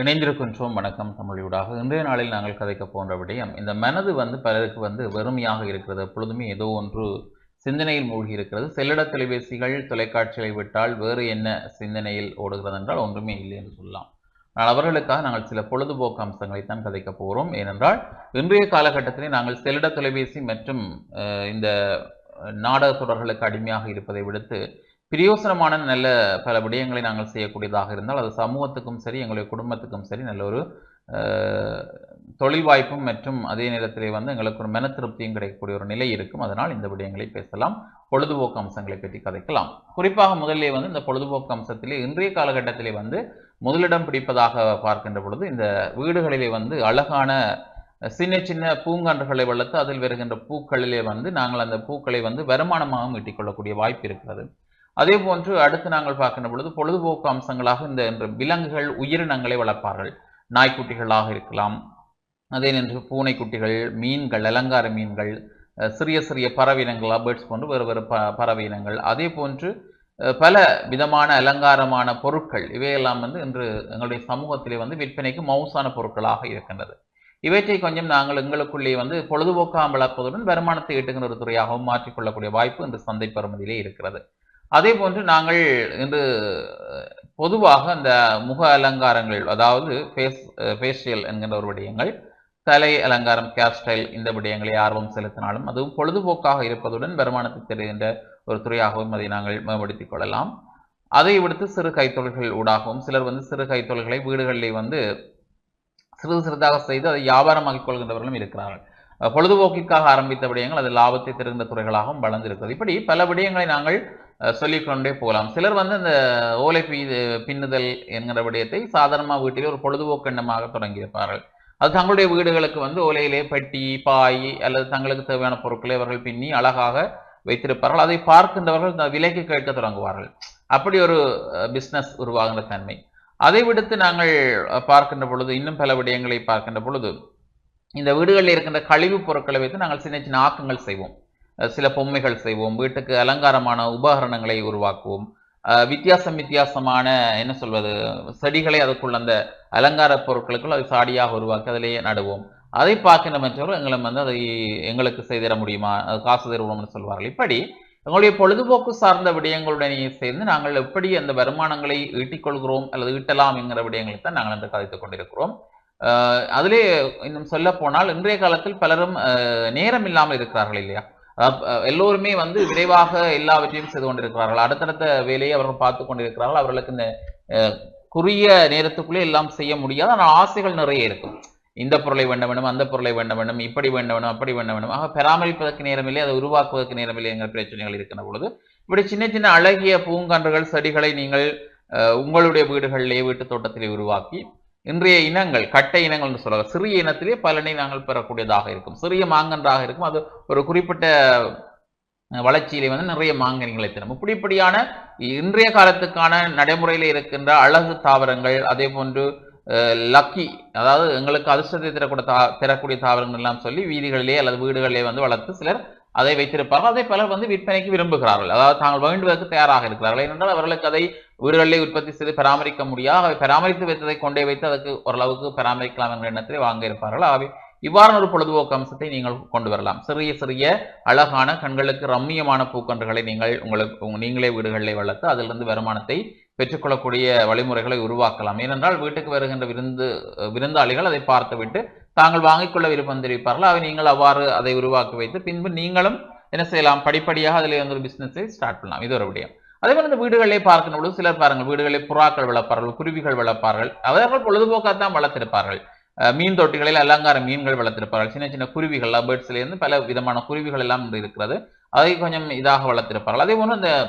இணைந்திருக்கின்றோம். வணக்கம் தமிழூடாக இன்றைய நாளில் நாங்கள் கதைக்க போன்ற விடயம் இந்த மனது வந்து பலருக்கு வந்து வெறுமையாக இருக்கிறது. எப்பொழுதுமே ஏதோ ஒன்று சிந்தனையில் மூழ்கி இருக்கிறது செல்லிட தொலைபேசிகள் தொலைக்காட்சிகளை விட்டால் வேறு என்ன சிந்தனையில் ஓடுகிறது என்றால் ஒன்றுமே இல்லை என்று சொல்லலாம். ஆனால் அவர்களுக்காக நாங்கள் சில பொழுதுபோக்கு அம்சங்களை தான் கதைக்க போகிறோம். ஏனென்றால் இன்றைய காலகட்டத்திலே நாங்கள் செல்லிட தொலைபேசி மற்றும் இந்த நாடக தொடர்களுக்கு அடிமையாக இருப்பதை விடுத்து பிரயோசனமான நல்ல பல விடயங்களை நாங்கள் செய்யக்கூடியதாக இருந்தால் அது சமூகத்துக்கும் சரி எங்களுடைய குடும்பத்துக்கும் சரி நல்ல ஒரு தொழில் வாய்ப்பும் மற்றும் அதே நேரத்திலே வந்து எங்களுக்கு ஒரு மன திருப்தியும் கிடைக்கக்கூடிய ஒரு நிலை இருக்கும். அதனால் இந்த விடயங்களை பேசலாம். பொழுதுபோக்கு அம்சங்களை பற்றி கதைக்கலாம். குறிப்பாக முதல்லே வந்து இந்த பொழுதுபோக்கு அம்சத்திலே இன்றைய காலகட்டத்திலே வந்து முதலிடம் பிடிப்பதாக பார்க்கின்ற பொழுது இந்த வீடுகளிலே வந்து அழகான சின்ன சின்ன பூங்கான்றுகளை வளர்த்து அதில் வருகின்ற பூக்களிலே வந்து நாங்கள் அந்த பூக்களை வந்து வருமானமாகவும் ஈட்டிக்கொள்ளக்கூடிய வாய்ப்பு இருக்கிறது. அதே போன்று அடுத்து நாங்கள் பார்க்கின்ற பொழுது பொழுதுபோக்கு அம்சங்களாக இந்த என்று விலங்குகள் உயிரினங்களை வளர்ப்பார்கள். நாய்க்குட்டிகளாக இருக்கலாம். அதே நின்று பூனைக்குட்டிகள் மீன்கள் அலங்கார மீன்கள் சிறிய சிறிய பறவையினங்கள் பேர்ட்ஸ் போன்று வேறு வேறு ப பறவை இனங்கள் அதே போன்று பல விதமான அலங்காரமான பொருட்கள் இவையெல்லாம் வந்து இன்று எங்களுடைய சமூகத்திலே வந்து விற்பனைக்கு மவுசான பொருட்களாக இருக்கின்றது. இவற்றை கொஞ்சம் நாங்கள் எங்களுக்குள்ளே வந்து பொழுதுபோக்காக வளர்ப்பதுடன் வருமானத்தை ஈட்டுகின்ற ஒரு துறையாகவும் மாற்றிக்கொள்ளக்கூடிய வாய்ப்பு இந்த சந்தை பருமதியிலே இருக்கிறது. அதே போன்று நாங்கள் இன்று பொதுவாக அந்த முக அலங்காரங்கள் அதாவது ஃபேஸ் ஃபேஷியல் என்கின்ற ஒரு விடயங்கள் தலை அலங்காரம் கேர் ஸ்டைல் இந்த விடயங்களை ஆர்வம் செலுத்தினாலும் அதுவும் பொழுதுபோக்காக இருப்பதுடன் வருமானத்தை தெரிகின்ற ஒரு துறையாகவும் அதை நாங்கள் மேம்படுத்திக் கொள்ளலாம். அதை விடுத்து சிறு கைத்தொழில்கள் ஊடாகவும் சிலர் வந்து சிறு கைத்தொழில்களை வீடுகளிலே வந்து சிறிது சிறிதாக செய்து அதை வியாபாரமாக்கிக் கொள்கின்றவர்களும் இருக்கிறார்கள். பொழுதுபோக்கிற்காக ஆரம்பித்த விடயங்கள் அது லாபத்தை தருகின்ற துறைகளாகவும் வளர்ந்திருக்கிறது. இப்படி பல விடயங்களை நாங்கள் சொல்லிக்கொண்டே போகலாம். சிலர் வந்து இந்த ஓலை பின்னுதல் என்கிற விடயத்தை சாதாரணமாக வீட்டிலே ஒரு பொழுதுபோக்கு எண்ணமாக தொடங்கியிருப்பார்கள். அது தங்களுடைய வீடுகளுக்கு வந்து ஓலையிலே பெட்டி பாய் அல்லது தங்களுக்கு தேவையான பொருட்களை அவர்கள் பின்னி அழகாக வைத்திருப்பார்கள். அதை பார்க்கின்றவர்கள் இந்த விலைக்கு கேட்க தொடங்குவார்கள். அப்படி ஒரு பிஸ்னஸ் உருவாகின்ற தன்மை. அதை விடுத்து நாங்கள் பார்க்கின்ற பொழுது இன்னும் பல விடயங்களை பார்க்கின்ற பொழுது இந்த வீடுகளில் இருக்கின்ற கழிவுப் பொருட்களை வைத்து நாங்கள் சின்ன சின்ன ஆக்கங்கள் செய்வோம். சில பொம்மைகள் செய்வோம் வீட்டுக்கு அலங்காரமான உபகரணங்களை உருவாக்குவோம். வித்தியாசம் வித்தியாசமான என்ன சொல்வது செடிகளை அதுக்குள்ள அந்த அலங்கார பொருட்களுக்குள் அது சாடியாக உருவாக்கி அதிலேயே நடுவோம். அதை பார்க்கின்ற மற்றவர்கள் எங்களை வந்து அதை எங்களுக்கு செய்திட முடியுமா? அது காசு தருவோம்னு சொல்வார்கள். இப்படி எங்களுடைய பொழுதுபோக்கு சார்ந்த விடயங்களுடனே சேர்ந்து நாங்கள் எப்படி அந்த வருமானங்களை ஈட்டிக்கொள்கிறோம் அல்லது ஈட்டலாம் என்கிற விடயங்களை தான் நாங்கள் இன்று கதைத்துக் கொண்டிருக்கிறோம். அதிலே இன்னும் சொல்ல போனால் இன்றைய காலத்தில் பலரும் நேரம் இல்லாமல் இருக்கிறார்கள் இல்லையா? எல்லோருமே வந்து விரைவாக எல்லாவற்றையும் செய்து கொண்டிருக்கிறார்கள். அடுத்தடுத்த வேலையை அவர்கள் பார்த்து கொண்டிருக்கிறார்கள். அவர்களுக்கு இந்த குறுகிய நேரத்துக்குள்ளே எல்லாம் செய்ய முடியாது. ஆனால் ஆசைகள் நிறைய இருக்கும். இந்த பொருளை வேண்ட வேண்டும் அந்த பொருளை வேண்ட வேண்டும் இப்படி வேண்ட வேண்டும் அப்படி வேண்ட வேண்டும் ஆக பராமரிப்பதற்கு நேரமில்லை அதை உருவாக்குவதற்கு நேரமில்லை என்கிற பிரச்சனைகள் இருக்கின்ற பொழுது இப்படி சின்ன சின்ன அழகிய பூங்கன்றுகள் செடிகளை நீங்கள் உங்களுடைய வீடுகளிலேயே வீட்டு தோட்டத்திலே உருவாக்கி இன்றைய இனங்கள் கட்டை இனங்கள் என்று சொல்லலாம். சிறிய இனத்திலே பலனை நாங்கள் பெறக்கூடியதாக இருக்கும். சிறிய மாங்கன்றாக இருக்கும். அது ஒரு குறிப்பிட்ட வளர்ச்சியிலே வந்து நிறைய மாங்கனிகளை தரும். இப்படிப்படியான இன்றைய காலத்துக்கான நடைமுறையில் இருக்கின்ற அழகு தாவரங்கள் அதே போன்று லக்கி அதாவது எங்களுக்கு அதிர்ஷ்டத்தை தரக்கூடிய தா தரக்கூடிய தாவரங்கள் எல்லாம் சொல்லி வீதிகளிலே அல்லது வீடுகளிலே வந்து வளர்த்து சிலர் அதை வைத்திருப்பார்கள். அதை பலர் வந்து விற்பனைக்கு விரும்புகிறார்கள். அதாவது தாங்கள் வேண்டுவதற்கு தயாராக இருக்கிறார்கள். ஏனென்றால் அவர்களுக்கு அதை உயிர்களை உற்பத்தி செய்து பராமரிக்க முடியாது அவை பராமரித்து வைத்ததை கொண்டே வைத்து அதற்கு ஓரளவுக்கு பராமரிக்கலாம் என்ற எண்ணத்திலே வாங்க இருப்பார்கள். ஆகவே இவ்வாறான ஒரு பொழுதுபோக்கு அம்சத்தை நீங்கள் கொண்டு வரலாம். சிறிய சிறிய அழகான கண்களுக்கு ரம்மியமான பூக்கன்றுகளை நீங்கள் உங்களுக்கு நீங்களே வீடுகளில் வளர்த்து அதிலிருந்து வருமானத்தை பெற்றுக்கொள்ளக்கூடிய வழிமுறைகளை உருவாக்கலாம். ஏனென்றால் வீட்டுக்கு வருகின்ற விருந்து விருந்தாளிகள் அதை பார்த்துவிட்டு தாங்கள் வாங்கிக்கொள்ள விருப்பம் தெரிவிப்பார்கள் அவை நீங்கள் அவ்வாறு அதை உருவாக்கி வைத்து பின்பு நீங்களும் என்ன செய்யலாம்? படிப்படியாக அதில் வந்து ஒரு பிஸ்னஸை ஸ்டார்ட் பண்ணலாம். இது ஒரு விடயம். அதே போல இந்த வீடுகளிலே பார்க்கின்ற பொழுது சிலர் பாருங்கள் வீடுகளில் புறாக்கள் வளர்ப்பார்கள் குருவிகள் வளர்ப்பார்கள். அவர்கள் பொழுதுபோக்காகத்தான் வளர்த்திருப்பார்கள். அஹ் மீன் தொட்டிகளில் அலங்கார மீன்கள் வளர்த்திருப்பார்கள். சின்ன சின்ன குருவிகள் பேர்ட்ஸ்லேருந்து பல விதமான குருவிகள் எல்லாம் இருக்கிறது. அதை கொஞ்சம் இதாக வளர்த்திருப்பார்கள். அதே போல இந்த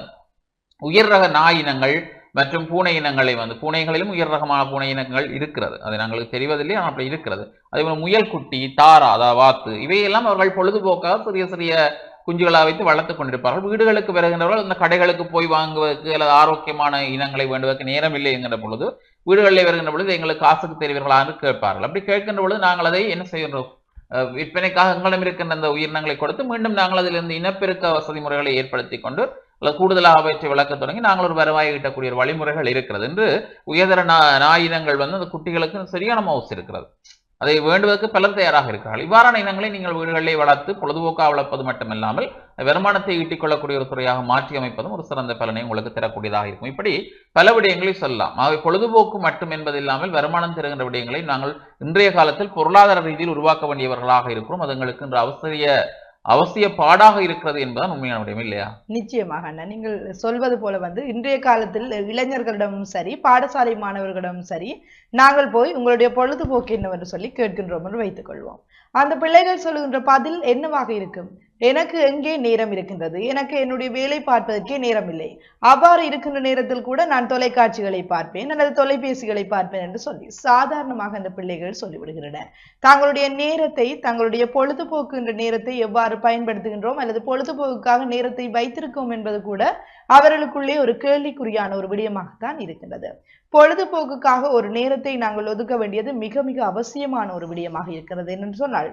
உயர் ரக நாய் இனங்கள் மற்றும் பூனை இனங்களை வந்து பூனைகளிலும் உயர் ரகமான பூனை இனங்கள் இருக்கிறது. அது நாங்களுக்கு தெரிவதில்லை ஆனால் அப்படி இருக்கிறது. அதே போல முயல் குட்டி தாரா அதாவது வாத்து இவையெல்லாம் அவர்கள் பொழுதுபோக்காக சிறிய சிறிய குஞ்சுகளாக வைத்து வளர்த்து கொண்டிருப்பார்கள். வீடுகளுக்கு வருகின்றவர்கள் இந்த கடைகளுக்கு போய் வாங்குவதற்கு அல்லது ஆரோக்கியமான இனங்களை வேண்டுவதற்கு நேரம் இல்லை என்கிற பொழுது வீடுகளில் வருகின்ற பொழுது எங்களுக்கு காசுக்கு தெரிவீர்களா என்று கேட்பார்கள். அப்படி கேட்கின்ற பொழுது நாங்கள் அதை என்ன செய்கின்றோம்? அஹ் விற்பனைக்காக எங்களிடம் இருக்கின்ற அந்த உயிரினங்களை கொடுத்து மீண்டும் நாங்கள் அதிலிருந்து இனப்பெருக்க வசதி முறைகளை ஏற்படுத்தி கொண்டு அல்லது கூடுதலாக அவற்றை விளக்கத் தொடங்கி நாங்கள் ஒரு வருவாயை ஈட்டக்கூடிய ஒரு வழிமுறைகள் இருக்கிறது. என்று உயர்தர நா- நாயினங்கள் வந்து அந்த குட்டிகளுக்கு சரியான மவுஸ் இருக்கிறது. அதை வேண்டுவதற்கு பலர் தயாராக இருக்கிறார்கள் இவ்வாறான இனங்களை நீங்கள் வீடுகளிலே வளர்த்து பொழுதுபோக்காக வளர்ப்பது மட்டுமில்லாமல் வருமானத்தை ஈட்டிக் கொள்ளக்கூடிய ஒரு துறையாக மாற்றி அமைப்பதும் ஒரு சிறந்த பலனை உங்களுக்கு தரக்கூடியதாக இருக்கும். இப்படி பல விடயங்களை சொல்லலாம். ஆகவே பொழுதுபோக்கு மட்டும் என்பதில்லாமல் வருமானம் தருகின்ற விடயங்களை நாங்கள் இன்றைய காலத்தில் பொருளாதார ரீதியில் உருவாக்க வேண்டியவர்களாக இருக்கிறோம். அது எங்களுக்கு இன்று அவசிய அவசிய பாடாக இருக்கிறது என்பதுதான் உண்மையான விடயம் இல்லையா? நிச்சயமாக அண்ணா. நீங்கள் சொல்வது போல வந்து இன்றைய காலத்தில் இளைஞர்களிடமும் சரி பாடசாலை மாணவர்களிடமும் சரி நாங்கள் போய் உங்களுடைய பொழுதுபோக்கு என்னவென்று சொல்லி கேட்கின்றோம் என்று வைத்துக் கொள்வோம் அந்த பிள்ளைகள் சொல்லுகின்ற பதில் என்னவாக இருக்கும்? எனக்கு எங்கே நேரம் இருக்கின்றது? எனக்கு என்னுடைய வேலை பார்ப்பதற்கே நேரம் இல்லை. அவ்வாறு இருக்கின்ற நேரத்தில் கூட நான் தொலைக்காட்சிகளை பார்ப்பேன் அல்லது தொலைபேசிகளை பார்ப்பேன் என்று சொல்லி சாதாரணமாக அந்த பிள்ளைகள் சொல்லிவிடுகின்றன. தங்களுடைய நேரத்தை தங்களுடைய பொழுதுபோக்கு என்ற நேரத்தை எவ்வாறு பயன்படுத்துகின்றோம் அல்லது பொழுதுபோக்குக்காக நேரத்தை வைத்திருக்கோம் என்பது கூட அவர்களுக்குள்ளே ஒரு கேள்விக்குறியான ஒரு விடயமாகத்தான் இருக்கின்றது. பொழுதுபோக்குக்காக ஒரு நேரத்தை நாங்கள் ஒதுக்க வேண்டியது மிக மிக அவசியமான ஒரு விடயமாக இருக்கிறது என்று சொன்னால்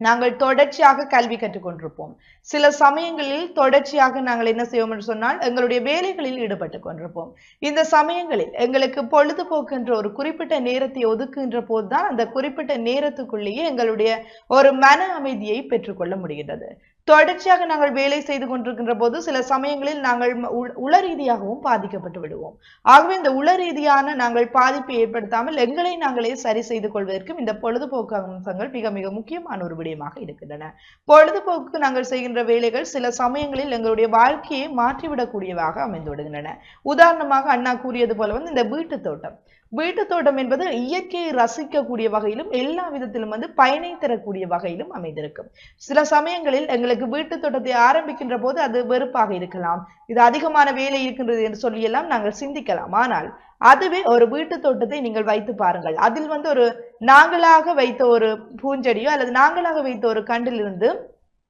நாங்கள் தொடர்ச்சியாக கல்வி கற்றுக்கொண்டிருப்போம். சில சமயங்களில் தொடர்ச்சியாக நாங்கள் என்ன செய்வோம் என்று சொன்னால் எங்களுடைய வேலைகளில் ஈடுபட்டு கொண்டிருப்போம். இந்த சமயங்களில் எங்களுக்கு பொழுதுபோக்கு என்ற ஒரு குறிப்பிட்ட நேரத்தை ஒதுக்குகின்ற போதுதான் அந்த குறிப்பிட்ட நேரத்துக்குள்ளேயே எங்களுடைய ஒரு மன அமைதியை பெற்றுக்கொள்ள முடிகின்றது. தொடர்ச்சியாக நாங்கள் வேலை செய்து கொண்டிருக்கின்ற போது சில சமயங்களில் நாங்கள் உள- ரீதியாகவும் பாதிக்கப்பட்டு விடுவோம். ஆகவே இந்த உள ரீதியான நாங்கள் பாதிப்பு ஏற்படுத்தாமல் எங்களை நாங்களே சரி செய்து கொள்வதற்கும் இந்த பொழுதுபோக்கு அம்சங்கள் மிக மிக முக்கியமான ஒரு விடயமாக இருக்கின்றன. பொழுதுபோக்கு நாங்கள் செய்கின்ற வேலைகள் சில சமயங்களில் எங்களுடைய வாழ்க்கையை மாற்றிவிடக்கூடியவாக அமைந்து விடுகின்றன. உதாரணமாக அண்ணா கூறியது போல வந்து இந்த வீட்டு தோட்டம். வீட்டு தோட்டம் என்பது இயற்கையை ரசிக்கக்கூடிய வகையிலும் எல்லா விதத்திலும் வந்து பயனை தரக்கூடிய வகையிலும் அமைந்திருக்கும். சில சமயங்களில் எங்களுக்கு வீட்டு தோட்டத்தை ஆரம்பிக்கின்ற போது அது வெறுப்பாக இருக்கலாம். இது அதிகமான வேலை இருக்கின்றது என்று சொல்லியெல்லாம் நாங்கள் சிந்திக்கலாம். ஆனால் அதுவே ஒரு வீட்டு தோட்டத்தை நீங்கள் வைத்து பாருங்கள். அதில் வந்து ஒரு நாங்களாக வைத்த ஒரு பூஞ்செடியோ அல்லது நாங்களாக வைத்த ஒரு கண்டிலிருந்து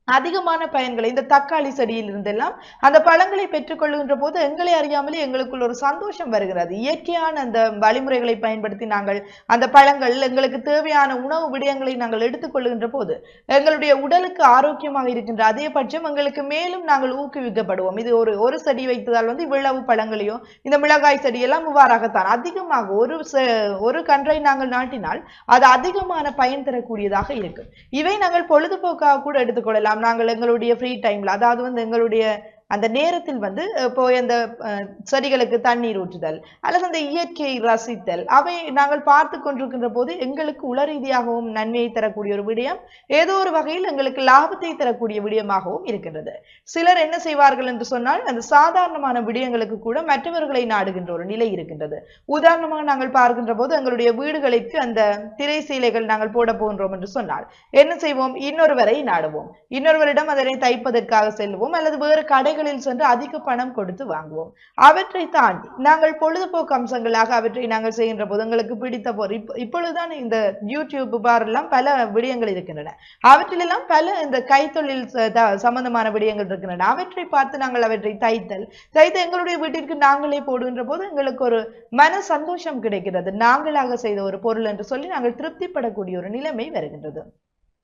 அதிகமான பயன்களை இந்த தக்காளி செடியில் இருந்தெல்லாம் அந்த பழங்களை பெற்றுக்கொள்கின்ற போது எங்களை அறியாமலே எங்களுக்குள் ஒரு சந்தோஷம் வருகிறது. இயற்கையான அந்த வழிமுறைகளை பயன்படுத்தி நாங்கள் அந்த பழங்கள் எங்களுக்கு தேவையான உணவு விடயங்களை நாங்கள் எடுத்துக்கொள்கின்ற போது எங்களுடைய உடலுக்கு ஆரோக்கியமாக இருக்கின்ற அதே பட்சம் எங்களுக்கு மேலும் நாங்கள் ஊக்குவிக்கப்படுவோம். இது ஒரு ஒரு செடி வைத்ததால் வந்து இவ்வளவு பழங்களையும் இந்த மிளகாய் செடியெல்லாம் இவ்வாறாகத்தான். அதிகமாக ஒரு செ- ஒரு கன்றை நாங்கள் நாட்டினால் அது அதிகமான பயன் தரக்கூடியதாக இருக்கும். இவை நாங்கள் பொழுதுபோக்காக கூட எடுத்துக்கொள்ளலாம் நாங்கள் எங்களுடைய ஃப்ரீ டைம்ல அதாவது வந்து எங்களுடைய அந்த நேரத்தில் வந்து இப்போ போய் அந்த செடிகளுக்கு தண்ணீர் ஊற்றுதல் அல்லது அந்த இயற்கையை ரசித்தல் அவை நாங்கள் பார்த்து கொண்டிருக்கின்ற போது எங்களுக்கு உள ரீதியாகவும் நன்மையை தரக்கூடிய ஒரு விடயம் ஏதோ ஒரு வகையில் எங்களுக்கு லாபத்தை தரக்கூடிய விடயமாகவும் இருக்கின்றது. சிலர் என்ன செய்வார்கள் என்று சொன்னால் அந்த சாதாரணமான விடயங்களுக்கு கூட மற்றவர்களை நாடுகின்ற ஒரு நிலை இருக்கின்றது. உதாரணமாக நாங்கள் பார்க்கின்ற போது எங்களுடைய வீடுகளுக்கு அந்த திரை சீலைகள் நாங்கள் போட போகின்றோம் என்று சொன்னால் என்ன செய்வோம்? இன்னொருவரை நாடுவோம். இன்னொருவரிடம் அதனை தைப்பதற்காக செல்வோம் அல்லது வேறு கடை கடைகளில் சென்று அதிக பணம் கொடுத்து வாங்குவோம். அவற்றை தாண்டி நாங்கள் பொழுதுபோக்கு அம்சங்களாக அவற்றை நாங்கள் செய்கின்ற போது எங்களுக்கு பிடித்த போர் இப்ப இப்பொழுதுதான் இந்த யூடியூப் பாரெல்லாம் பல விடயங்கள் இருக்கின்றன. அவற்றிலெல்லாம் பல இந்த கைத்தொழில் சம்பந்தமான விடயங்கள் இருக்கின்றன. அவற்றை பார்த்து நாங்கள் அவற்றை தைத்தல். தைத்து எங்களுடைய வீட்டிற்கு நாங்களே போடுகின்ற போது எங்களுக்கு ஒரு மன சந்தோஷம் கிடைக்கிறது. நாங்களாக செய்த ஒரு பொருள் என்று சொல்லி நாங்கள் திருப்திப்படக்கூடிய ஒரு நிலைமை வருகின்றது.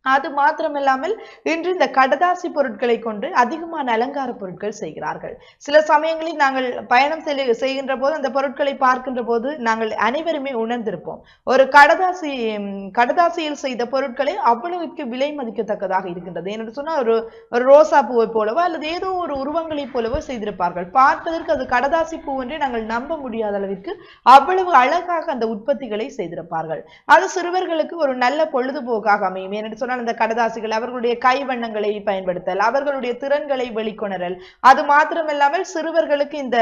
அது மாத்திரமில்லாமல் இன்று இந்த கடதாசி பொருட்களை கொண்டு அதிகமான அலங்கார பொருட்கள் செய்கிறார்கள். சில சமயங்களில் நாங்கள் பயணம் செய்கின்ற போது அந்த பொருட்களை பார்க்கின்ற போது நாங்கள் அனைவருமே உணர்ந்திருப்போம். ஒரு கடதாசி கடதாசியில் செய்த பொருட்களை அவ்வளவுக்கு விலை மதிக்கத்தக்கதாக இருக்கின்றது. என்று சொன்னால் ஒரு ஒரு ரோசா பூவை போலவோ அல்லது ஏதோ ஒரு உருவங்களைப் போலவோ செய்திருப்பார்கள். பார்ப்பதற்கு அது கடதாசி பூ என்றே நாங்கள் நம்ப முடியாத அளவிற்கு அவ்வளவு அழகாக அந்த உற்பத்திகளை செய்திருப்பார்கள். அது சிறுவர்களுக்கு ஒரு நல்ல பொழுதுபோக்காக அமையும். ஏனென்று சொன்னால் சொன்னால் அந்த கடதாசிகள் அவர்களுடைய கைவண்ணங்களை பயன்படுத்தல் அவர்களுடைய திறன்களை வெளிக்கொணரல். அது மாத்திரமில்லாமல் சிறுவர்களுக்கு இந்த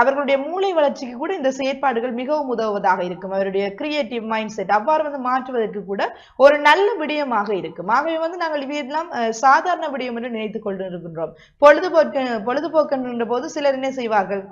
அவர்களுடைய மூளை வளர்ச்சிக்கு கூட இந்த செயற்பாடுகள் மிகவும் உதவுவதாக இருக்கும். அவருடைய கிரியேட்டிவ் மைண்ட் செட் அவ்வாறு வந்து மாற்றுவதற்கு கூட ஒரு நல்ல விடயமாக இருக்கும். ஆகவே வந்து நாங்கள் இவையெல்லாம் சாதாரண விடயம் என்று நினைத்துக் கொண்டிருக்கின்றோம். பொழுதுபோக்கு பொழுதுபோக்குன்ற போது சிலர் என்ன செய்வார்கள்?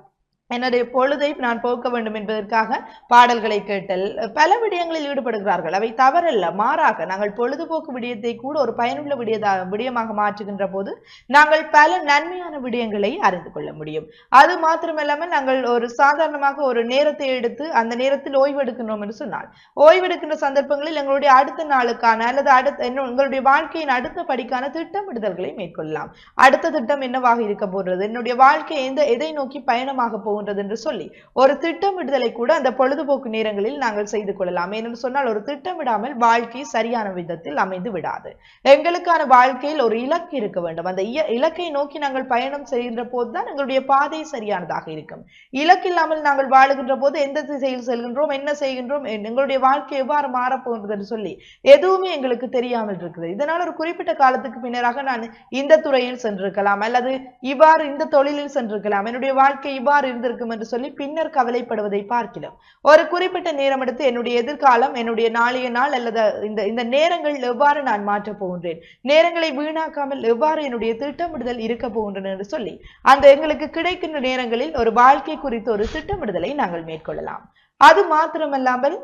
என்னுடைய பொழுதை நான் போக்க வேண்டும் என்பதற்காக பாடல்களை கேட்டல். பல விடயங்களில் ஈடுபடுகிறார்கள். அவை தவறல்ல மாறாக நாங்கள் பொழுதுபோக்கு விடயத்தை கூட ஒரு பயனுள்ள விடயதா விடயமாக மாற்றுகின்ற போது நாங்கள் பல நன்மையான விடயங்களை அறிந்து கொள்ள முடியும். அது மாத்திரமல்லாமல் நாங்கள் ஒரு சாதாரணமாக ஒரு நேரத்தை எடுத்து அந்த நேரத்தில் ஓய்வெடுக்கின்றோம் என்று சொன்னால் ஓய்வெடுக்கின்ற சந்தர்ப்பங்களில் எங்களுடைய அடுத்த நாளுக்கான அல்லது அடுத்த உங்களுடைய எங்களுடைய வாழ்க்கையின் அடுத்த படிக்கான திட்டமிடுதல்களை மேற்கொள்ளலாம். அடுத்த திட்டம் என்னவாக இருக்க போகிறது? என்னுடைய வாழ்க்கை எந்த எதை நோக்கி பயணமாக போகின்றது என்று சொல்லி ஒரு திட்டமிடுதலை கூட அந்த பொழுதுபோக்கு நேரங்களில் நாங்கள் செய்து கொள்ளலாம். ஏனென்று சொன்னால் ஒரு திட்டமிடாமல் வாழ்க்கை சரியான விதத்தில் அமைந்து விடாது. எங்களுக்கான வாழ்க்கையில் ஒரு இலக்கு இருக்க வேண்டும். அந்த இலக்கை நோக்கி நாங்கள் பயணம் செய்கின்ற போதுதான் எங்களுடைய பாதை சரியானதாக இருக்கும். இலக்கு இல்லாமல் நாங்கள் வாழுகின்ற போது எந்த திசையில் செல்கின்றோம் என்ன செய்கின்றோம் எங்களுடைய வாழ்க்கை எவ்வாறு மாறப்போகிறது என்று சொல்லி எதுவுமே எங்களுக்கு தெரியாமல் இருக்குது. இதனால் ஒரு குறிப்பிட்ட காலத்துக்கு பின்னராக நான் இந்த துறையில் சென்றிருக்கலாம் அல்லது இவ்வாறு இந்த தொழிலில் சென்றிருக்கலாம். என்னுடைய வாழ்க்கை இவ்வாறு நடந்திருக்கும் என்று சொல்லி பின்னர் கவலைப்படுவதை பார்க்கிறோம். ஒரு குறிப்பிட்ட நேரம் எடுத்து என்னுடைய எதிர்காலம் என்னுடைய நாளைய நாள் அல்லது இந்த இந்த நேரங்கள் எவ்வாறு நான் மாற்றப் போகின்றேன்? நேரங்களை வீணாக்காமல் எவ்வாறு என்னுடைய திட்டமிடுதல் இருக்க போகின்றன என்று சொல்லி அந்த எங்களுக்கு கிடைக்கின்ற நேரங்களில் ஒரு வாழ்க்கை குறித்த ஒரு திட்டமிடுதலை நாங்கள் மேற்கொள்ளலாம். அது மாத்திரமல்லாமல்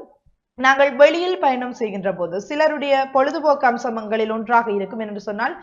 நாங்கள் வெளியில் பயணம் செய்கின்ற போது சிலருடைய பொழுதுபோக்கு அம்சங்களில் ஒன்றாக இருக்கும் என்று சொன்னால்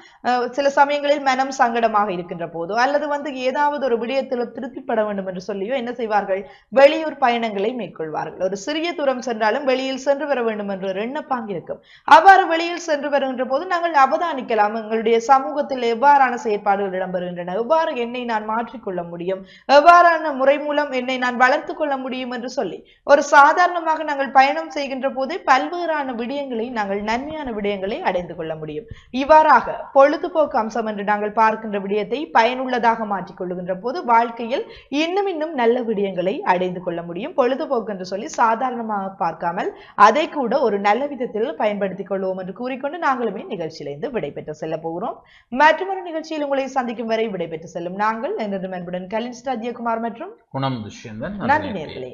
சில சமயங்களில் மனம் சங்கடமாக இருக்கின்ற போதோ அல்லது வந்து ஏதாவது ஒரு விடயத்தில் திருப்திப்பட வேண்டும் என்று சொல்லியோ என்ன செய்வார்கள்? வெளியூர் பயணங்களை மேற்கொள்வார்கள். ஒரு சிறிய தூரம் சென்றாலும் வெளியில் சென்று வர வேண்டும் என்ற ஒரு எண்ணப்பாங்க இருக்கும். அவ்வாறு வெளியில் சென்று வருகின்ற போது நாங்கள் அவதானிக்கலாம். எங்களுடைய சமூகத்தில் எவ்வாறான செயற்பாடுகள் இடம்பெறுகின்றன? எவ்வாறு என்னை நான் மாற்றிக்கொள்ள முடியும்? எவ்வாறான முறை மூலம் என்னை நான் வளர்த்து கொள்ள முடியும் என்று சொல்லி ஒரு சாதாரணமாக நாங்கள் பயணம் செய்ய செய்கின்ற போதே பல்வேறான விடயங்களை நாங்கள் நன்மையான விடயங்களை அடைந்து கொள்ள முடியும். இவ்வாறாக பொழுதுபோக்கு அம்சம் என்று நாங்கள் பார்க்கின்ற விடயத்தை பயனுள்ளதாக மாற்றிக் கொள்ளுகின்ற போது வாழ்க்கையில் இன்னும் இன்னும் நல்ல விடயங்களை அடைந்து கொள்ள முடியும். பொழுதுபோக்கு என்று சொல்லி சாதாரணமாக பார்க்காமல் அதை கூட ஒரு நல்ல விதத்தில் பயன்படுத்திக் கொள்வோம் என்று கூறிக்கொண்டு நாங்களுமே நிகழ்ச்சியிலிருந்து விடைபெற்று செல்ல போகிறோம். மற்றொரு நிகழ்ச்சியில் உங்களை சந்திக்கும் வரை விடைபெற்று செல்லும் நாங்கள். எனது அன்புடன் கலின் ஸ்டாஜியகுமார் மற்றும் குணம் துஷ்யந்தன். நன்றி நேர்களே.